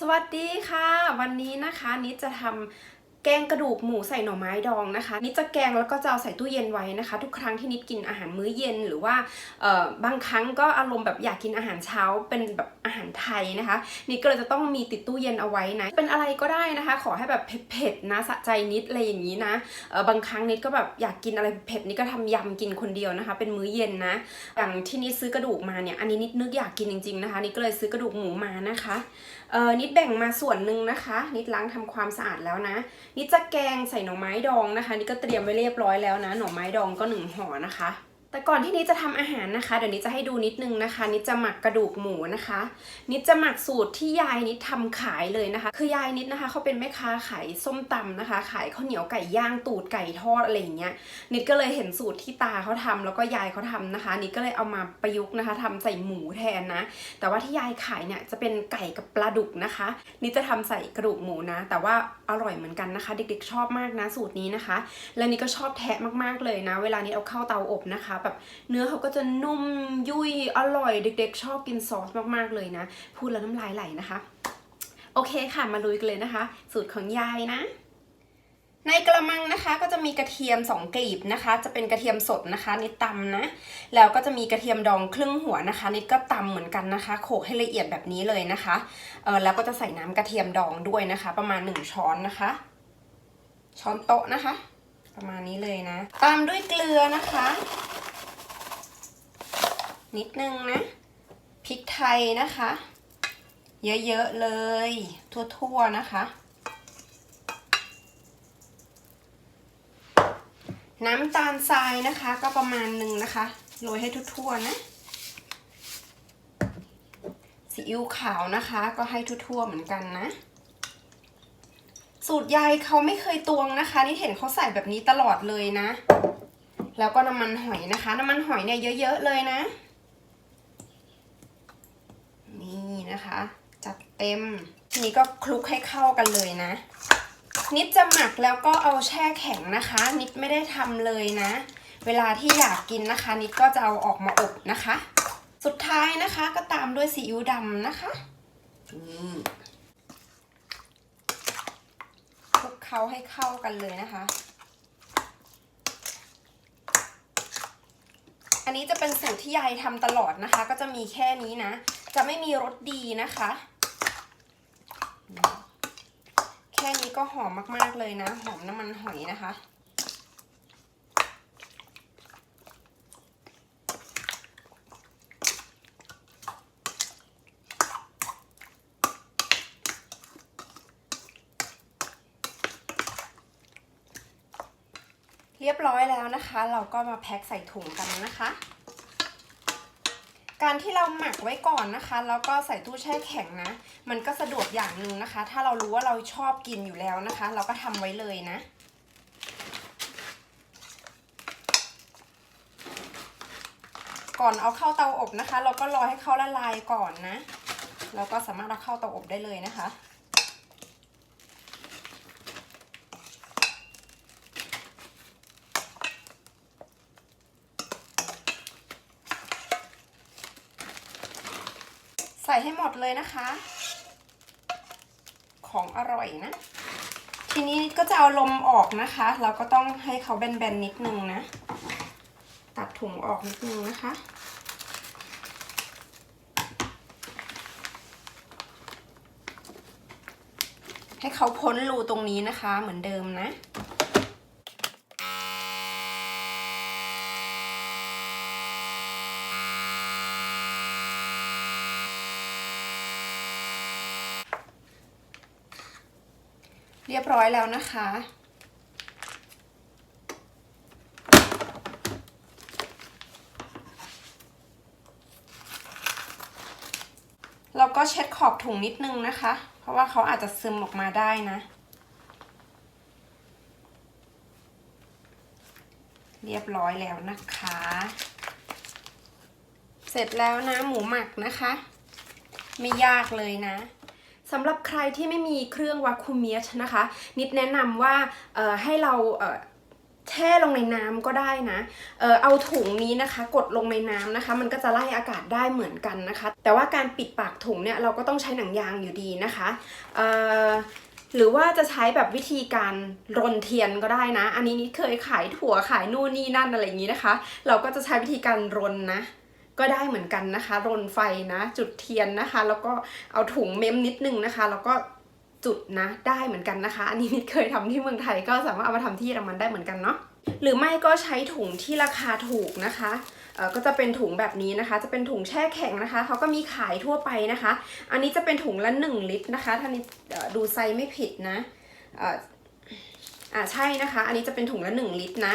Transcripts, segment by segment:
สวัสดีค่ะ วันนี้นะคะนิดจะทำ แกงกระดูกหมูใส่หน่อไม้ดองนะคะนิดจะแกงแล้วก็จะเอาใส่ตู้เย็นไว้นะคะ ทุกครั้งที่นิดกินอาหารมื้อเย็นหรือว่าเออบางครั้งก็อารมณ์แบบอยากกินอาหารเช้าเป็นแบบอาหารไทยนะคะ นิดก็เลยจะต้องมีติดตู้เย็นเอาไว้นะเป็นอะไรก็ได้นะคะ ขอให้แบบเผ็ดๆนะสะใจนิดอะไรอย่างนี้นะเออบางครั้งนิดก็แบบอยากกินอะไรเผ็ดนิดก็ทำยำกินคนเดียวนะคะ เป็นมื้อเย็นนะอย่างที่นิดซื้อกระดูกมาเนี่ยอันนี้นิดนึกอยากกินจริงๆนะคะนิดก็เลยซื้อกระดูกหมูมานะคะเออนิดแบ่งมาส่วนหนึ่งนะคะ นิดล้างทำความสะอาดแล้วนะนี่จะแกงใส่หน่อไม้ดองนะคะ นี่ก็เตรียมไว้เรียบร้อยแล้วนะ หน่อไม้ดองก็หนึ่งห่อนะคะ แต่ก่อนที่นิดจะทำอาหารนะคะ เดี๋ยวนิดจะให้ดูนิดนึงนะคะ นิดจะหมักกระดูกหมูนะคะ นิดจะหมักสูตรที่ยายนิดทำขายเลยนะคะ คือยายนิดนะคะเขาเป็นแม่ค้าขายส้มตำนะคะ ขายข้าวเหนียวไก่ย่างตูดไก่ทอดอะไรอย่างเงี้ย นิดก็เลยเห็นสูตรที่ตาเขาทำแล้วก็ยายเขาทำนะคะ นิดก็เลยเอามาประยุกต์นะคะทำใส่หมูแทนนะ แต่ว่าที่ยายขายเนี่ยจะเป็นไก่กับปลาดุกนะคะ นิดจะทำใส่กระดูกหมูนะ แต่ว่าอร่อยเหมือนกันนะคะ เด็กๆชอบมากนะสูตรนี้นะคะ แล้วนี่ก็ชอบแทะมากๆเลยนะ เวลานี้เอาเข้าเตาอบนะคะแบบเนื้อเขาก็จะนุ่มยุ่ยอร่อยเด็กๆ ชอบกินซอสมากๆเลยนะ พูดแล้วน้ำลายไหลนะคะ โอเคค่ะมาลุยกันเลยนะคะ สูตรของยายนะในกระมังนะคะก็จะมีกระเทียม 2กลีบนะคะ จะเป็นกระเทียมสดนะคะนิดตำนะ แล้วก็จะมีกระเทียมดองครึ่งหัวนะคะนิดก็ตำเหมือนกันนะคะ โขลกให้ละเอียดแบบนี้เลยนะคะเออแล้วก็จะใส่น้ำกระเทียมดองด้วยนะคะ ประมาณ 1 ช้อนนะคะ ช้อนโต๊ะนะคะ ประมาณนี้เลยนะ ตามด้วยเกลือนะคะ นิดนึงนะพริกไทยนะคะ เยอะๆเลย ทั่วๆนะคะ น้ำตาลทรายนะคะ ก็ประมาณหนึ่งนะคะโรยให้ทั่วๆนะซีอิ๊วขาวนะคะ ก็ให้ทั่วๆเหมือนกันนะ สูตรยายเขาไม่เคยตวงนะคะ นี่เห็นเขาใส่แบบนี้ตลอดเลยนะ แล้วก็น้ำมันหอยนะคะ น้ำมันหอยเนี่ยเยอะๆเลยนะ นะคะ จัดเต็ม ทีนี้ก็คลุกให้เข้ากันเลยนะ นิดจะหมักแล้วก็เอาแช่แข็งนะคะ นิดไม่ได้ทำเลยนะ เวลาที่อยากกินนะคะ นิดก็จะเอาออกมาอบนะคะ สุดท้ายนะคะก็ตามด้วยซีอิ๊วดำนะคะนี่คลุกเคล้าให้เข้ากันเลยนะคะ อันนี้จะเป็นสูตรที่ยายทำตลอดนะคะ ก็จะมีแค่นี้นะ จะไม่มีรสดีนะคะ แค่นี้ก็หอมมากๆเลยนะ หอมน้ำมันหอยนะคะเรียบร้อยแล้วนะคะ เราก็มาแพ็คใส่ถุงกันนะคะ การที่เราหมักไว้ก่อนนะคะ แล้วก็ใส่ตู้แช่แข็งนะ มันก็สะดวกอย่างหนึ่งนะคะ ถ้าเรารู้ว่าเราชอบกินอยู่แล้วนะคะ เราก็ทำไว้เลยนะก่อนเอาเข้าเตาอบนะคะ เราก็รอให้เขาละลายก่อนนะเราก็สามารถเอาเข้าเตาอบได้เลยนะคะ ส่ให้หมดเลยนะคะ ของอร่อยนะ ทีนี้ก็จะเอาลมออกนะคะ เราก็ต้องให้เขาแบนๆนิดนึงนะ ตัดถุงออกนิดนึงนะคะให้เขาพ้นรูตรงนี้นะคะเหมือนเดิมนะ ยบร้อยแล้วนะคะ เราก็เช็ดขอบถุงนิดนึงนะคะ เพราะว่าเขาอาจจะซึมออกมาได้นะ เรียบร้อยแล้วนะคะ เสร็จแล้วนะหมูหมักนะคะ ไม่ยากเลยนะ สำหรับใครที่ไม่มีเครื่องวาคูเมียสนะคะ นิดแนะนำว่าให้เราเแช่ลงในน้ำก็ได้นะเออเอาถุงนี้นะคะ กดลงในน้ำนะคะ มันก็จะไล่อากาศได้เหมือนกันนะคะ แต่ว่าการปิดปากถุงเนี่ยเราก็ต้องใช้หนังยางอยู่ดีนะคะเออหรือว่าจะใช้แบบวิธีการรนเทียนก็ได้นะ อันนี้นิดเคยขายถั่วขายนู่นนี่นั่นอะไรอย่างนี้นะคะ เราก็จะใช้วิธีการรนนะ ก็ได้เหมือนกันนะคะ รนไฟนะ จุดเทียนนะคะ แล้วก็เอาถุงเมมนิดนึงนะคะ แล้วก็จุดนะได้เหมือนกันนะคะ อันนี้นิดเคยทำที่เมืองไทยก็สามารถเอามาทำที่เยอรมันได้เหมือนกันเนาะหรือไม่ก็ใช้ถุงที่ราคาถูกนะคะเอ่อก็จะเป็นถุงแบบนี้นะคะ จะเป็นถุงแช่แข็งนะคะ เขาก็มีขายทั่วไปนะคะ อันนี้จะเป็นถุงละ 1 ลิตรนะคะ ถ้านิดเอ่อดูไซส์ไม่ผิดนะอ่ออ่าใช่นะคะ อันนี้จะเป็นถุงละ 1 ลิตรนะ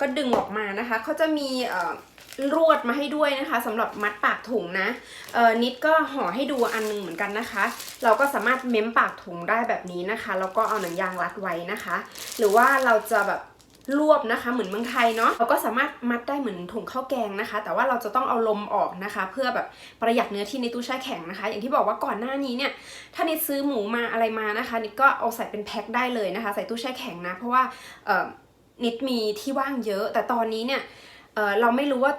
ก็ดึงออกมานะคะ เขาจะมีเอ่อ รวดมาให้ด้วยนะคะสำหรับมัดปากถุงนะเออนิดก็ห่อให้ดูอันหนึงเหมือนกันนะคะ เราก็สามารถเม้มปากถุงได้แบบนี้นะคะแล้วก็เอาหนังยางรัดไว้นะคะ หรือว่าเราจะแบบรวบนะคะเหมือนเมืองไทยเนาะเราก็สามารถมัดได้เหมือนถุงข้าวแกงนะคะ แต่ว่าเราจะต้องเอาลมออกนะคะ เพื่อแบบประหยัดเนื้อที่ในตู้แช่แข็งนะคะ อย่างที่บอกว่าก่อนหน้านี้เนี่ยถ้านิดซื้อหมูมาอะไรมานะคะนิดก็เอาใส่เป็นแพ็คได้เลยนะคะ ใส่ตู้แช่แข็งนะ เพราะว่านิดมีที่ว่างเยอะ แต่ตอนนี้เนี่ยเเราไม่รู้ว่า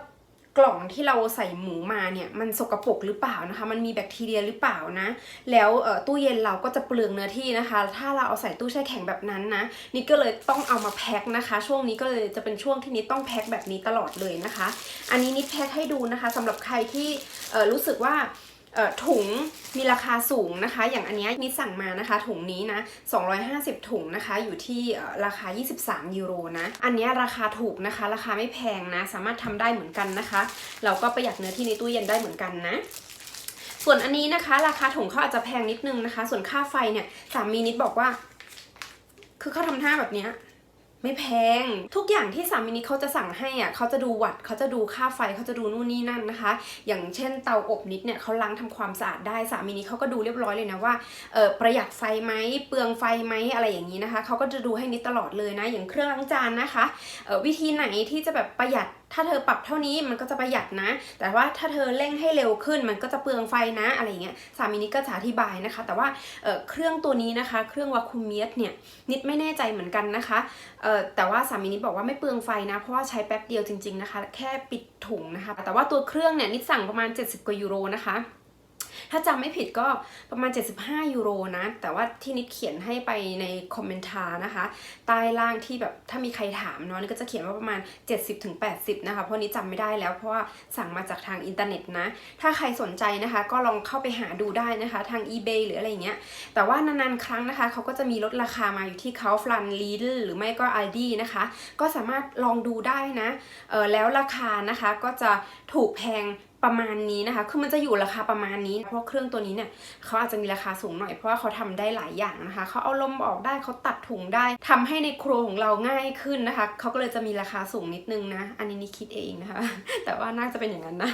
กล่องที่เราใส่หมูมาเนี่ยมันสกปรกหรือเปล่านะคะ มันมีแบคทีเรียหรือเปล่านะ แล้วตู้เย็นเราก็จะเปลืองเนื้อที่นะคะ ถ้าเราเอาใส่ตู้แช่แข็งแบบนั้นนะนิดก็เลยต้องเอามาแพ็คนะคะ ช่วงนี้ก็เลยจะเป็นช่วงที่นิดต้องแพ็คแบบนี้ตลอดเลยนะคะ อันนี้นิดแพ็คให้ดูนะคะสำหรับใครที่รู้สึกว่า ถุงมีราคาสูงนะคะ อย่างอันนี้นิดสั่งมานะคะ ถุงนี้นะ 250 ถุงนะคะ อยู่ที่เอ่อราคา 23 ยูโรนะ อันนี้ราคาถูกนะคะ ราคาไม่แพงนะ สามารถทำได้เหมือนกันนะคะ เราก็ประหยัดเนื้อที่ในตู้เย็นได้เหมือนกันนะส่วนอันนี้นะคะ ราคาถุงเขาอาจจะแพงนิดนึงนะคะ ส่วนค่าไฟเนี่ยสามีนิดบอกว่า คือเขาทำท่าแบบเนี้ย ไม่แพง ทุกอย่างที่สามีนิเขาจะสั่งให้อะเขาจะดูวัดเขาจะดูค่าไฟเขาจะดูนู่นนี่นั่นนะคะ อย่างเช่นเตาอบนิดเนี่ยเขาล้างทำความสะอาดได้สามีนิเขาก็ดูเรียบร้อยเลยนะว่าเออประหยัดไฟไหมเปลืองไฟไหมอะไรอย่างนี้นะคะเขาก็จะดูให้นิดตลอดเลยนะ อย่างเครื่องล้างจานนะคะเออวิธีไหนที่จะแบบประหยัด ถ้าเธอปรับเท่านี้มันก็จะประหยัดนะ แต่ว่าถ้าเธอเร่งให้เร็วขึ้นมันก็จะเปลืองไฟนะอะไรเงี้ยสามีนิดก็จะอธิบายนะคะ แต่ว่าเเครื่องตัวนี้นะคะ เครื่องวาคูเมียสเนี่ยนิดไม่แน่ใจเหมือนกันนะคะแต่ว่าสามีนิดบอกว่าไม่เปลืองไฟนะ เพราะว่าใช้แป๊บเดียวจริงๆนะคะ แค่ปิดถุงนะคะ แต่ว่าตัวเครื่องเนี่ยนิดสั่งประมาณ 70 กว่ายูโรนะคะ ถ้าจำไม่ผิดก็ประมาณ 75 ยูโรนะ แต่ว่าที่นิดเขียนให้ไปในคอมเมนต์านะคะ ใต้ล่างที่แบบถ้ามีใครถามเนาะนี่ก็จะเขียนว่าประมาณ 70-80 นะคะ เพราะนี้จำไม่ได้แล้วเพราะว่าสั่งมาจากทางอินเทอร์เน็ตนะ ถ้าใครสนใจนะคะก็ลองเข้าไปหาดูได้นะคะ ทาง eBay หรืออะไรเงี้ย แต่ว่านานๆ ครั้งนะคะเขาก็จะมีลดราคามาอยู่ที่เขาฟลันลีดหรือไม่ก็ Aldi นะคะ ก็สามารถลองดูได้นะ เออแล้วราคานะคะก็จะถูกแพง ประมาณนี้นะคะ คือมันจะอยู่ราคาประมาณนี้ เพราะเครื่องตัวนี้เนี่ยเขาอาจจะมีราคาสูงหน่อย เพราะว่าเขาทำได้หลายอย่างนะคะ เขาเอาลมออกได้เขาตัดถุงได้ทำให้ในครัวของเราง่ายขึ้นนะคะ เขาก็เลยจะมีราคาสูงนิดนึงนะ อันนี้นี่คิดเองนะคะ แต่ว่าน่าจะเป็นอย่างนั้นนะ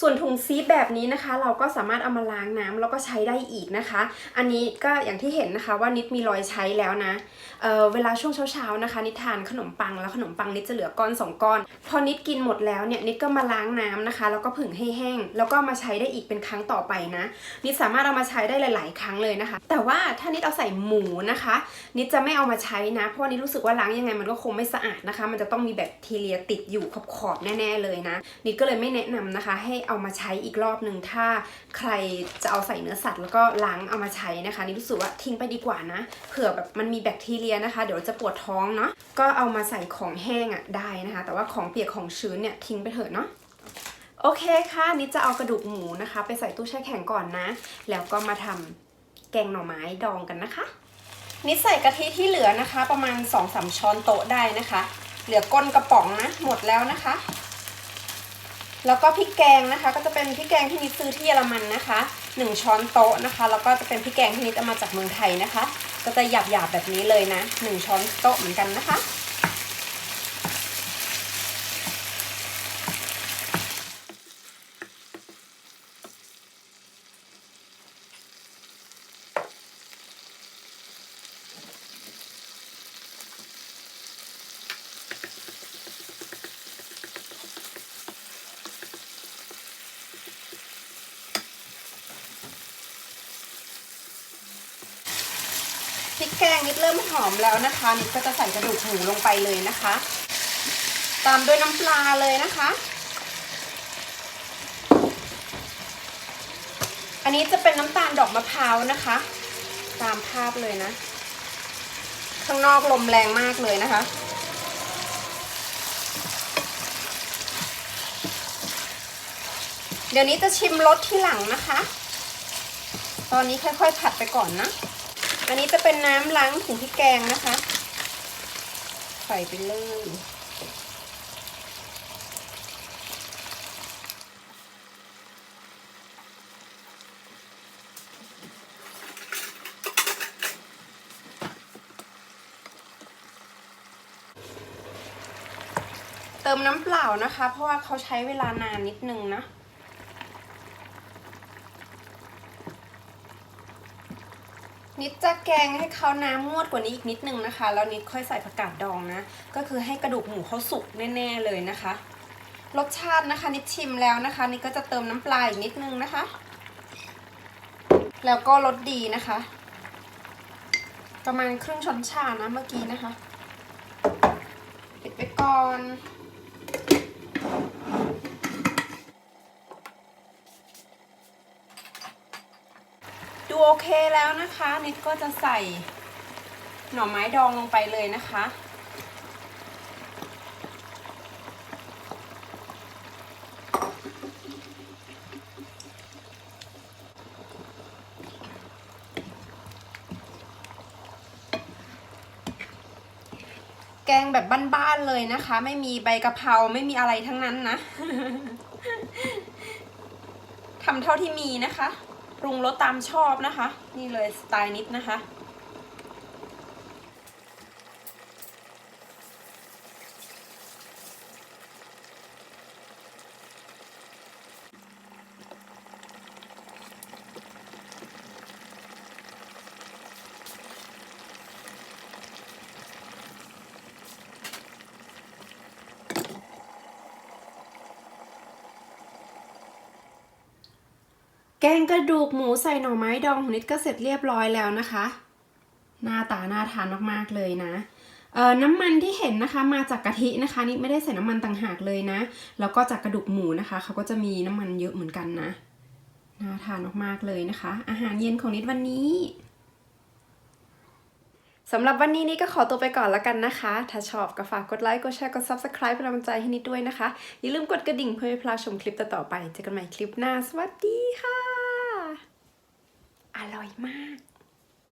ส่วนถุงซีแบบนี้นะคะ เราก็สามารถเอามาล้างน้ำแล้วก็ใช้ได้อีกนะคะ อันนี้ก็อย่างที่เห็นนะคะว่านิดมีรอยใช้แล้วนะ เเวลาช่วงเช้าๆนะคะ นิดทานขนมปังแล้วขนมปังนิดจะเหลือก้อนสองก้อน พอนิดกินหมดแล้วเนี่ยนิดก็มาล้างน้ำนะคะ แล้วก็ผึ่งให้แห้ง แล้วก็มาใช้ได้อีกเป็นครั้งต่อไปนะ นิดสามารถเอามาใช้ได้หลาย ๆ ครั้งเลยนะคะ แต่ว่าถ้านิดเอาใส่หมูนะคะ นิดจะไม่เอามาใช้นะ เพราะว่านิดรู้สึกว่าล้างยังไงมันก็คงไม่สะอาดนะคะ มันจะต้องมีแบคทีเรียติดอยู่ขอบๆแน่ ๆเลยนะ นิดก็เลยไม่แนะนำนะคะ ให้เอามาใช้อีกรอบหนึ่งถ้าใครจะเอาใส่เนื้อสัตว์แล้วก็ล้างเอามาใช้นะคะนิดรู้สึกว่าทิ้งไปดีกว่านะเผื่อแบบมันมีแบคทีเรียนะคะ เดี๋ยวจะปวดท้องเนาะก็เอามาใส่ของแห้งอะ่ะได้นะคะ แต่ว่าของเปียกของชื้นเนี่ยทิ้งไปเถอะเนาะโอเคค่ะนิดจะเอากระดูกหมูนะคะ ไปใส่ตู้แช่แข็งก่อนนะ แล้วก็มาทำแกงหน่อไม้ดองกันนะคะนิดใส่กะทิที่เหลือนะคะ ประมาณ2-3ช้อนโต๊ะได้นะคะ เหลือก้นกระป๋องนะหมดแล้วนะคะแล้วก็พริกแกงนะคะ ก็จะเป็นพริกแกงที่นิดซื้อที่เยอรมันนะคะ 1 ช้อนโต๊ะนะคะ แล้วก็จะเป็นพริกแกงที่นิดเอามาจากเมืองไทยนะคะ ก็จะหยาบๆแบบนี้เลยนะ 1 ช้อนโต๊ะเหมือนกันนะคะ แกงนิดเริ่มหอมแล้วนะคะนิดก็จะใส่กระดูกหมูลงไปเลยนะคะ ตามด้วยน้ำปลาเลยนะคะ อันนี้จะเป็นน้ำตาลดอกมะพร้าวนะคะ ตามภาพเลยนะ ข้างนอกลมแรงมากเลยนะคะเดี๋ยวนี้จะชิมรสที่หลังนะคะ ตอนนี้ค่อยๆผัดไปก่อนนะ อันนี้จะเป็นน้ำล้างถุงพริกแกงนะคะ ใส่ไปเลยเติมน้ำเปล่านะคะ เพราะว่าเขาใช้เวลานานนิดนึงนะ นิด จะแกงให้เขาน้ำงวดกว่านี้อีกนิดนึงนะคะ แล้วนิดค่อยใส่ผักกาดดองนะ ก็คือให้กระดูกหมูเขาสุกแน่ ๆเลยนะคะ รสชาตินะคะนิดชิมแล้วนะคะ นิดก็จะเติมน้ำปลาอีกนิดนึงนะคะ แล้วก็รสดีนะคะ ประมาณครึ่งช้อนชานะเมื่อกี้นะคะ ปิดไปก่อน ดูโอเคแล้วนะคะ นิดก็จะใส่หน่อไม้ดองลงไปเลยนะคะ แกงแบบบ้านๆเลยนะคะ ไม่มีใบกะเพราไม่มีอะไรทั้งนั้นนะทำเท่าที่มีนะคะ ปรุงรสตามชอบนะคะ นี่เลยสไตล์นิดนะคะ แกงกระดูกหมูใส่หน่อไม้ดองของนิดก็เสร็จเรียบร้อยแล้วนะคะ หน้าตาน่าทานมากๆเลยนะเอ่อน้ำมันที่เห็นนะคะมาจากกะทินะคะนิดไม่ได้ใส่น้ำมันต่างหากเลยนะ แล้วก็จากกระดูกหมูนะคะเขาก็จะมีน้ำมันเยอะเหมือนกันนะน่าทานมากๆเลยนะคะ อาหารเย็นของนิดวันนี้สำหรับวันนี้นี่ก็ขอตัวไปก่อนแล้วกันนะคะ ถ้าชอบก็ฝากกดไลค์ กดแชร์ กด subscribe เป็นกำลังใจให้นิดด้วยนะคะ อย่าลืมกดกระดิ่งเพื่อไม่พลาดชมคลิปต่อๆไป เจอกันใหม่คลิปหน้า สวัสดีค่ะ อร่อยมาก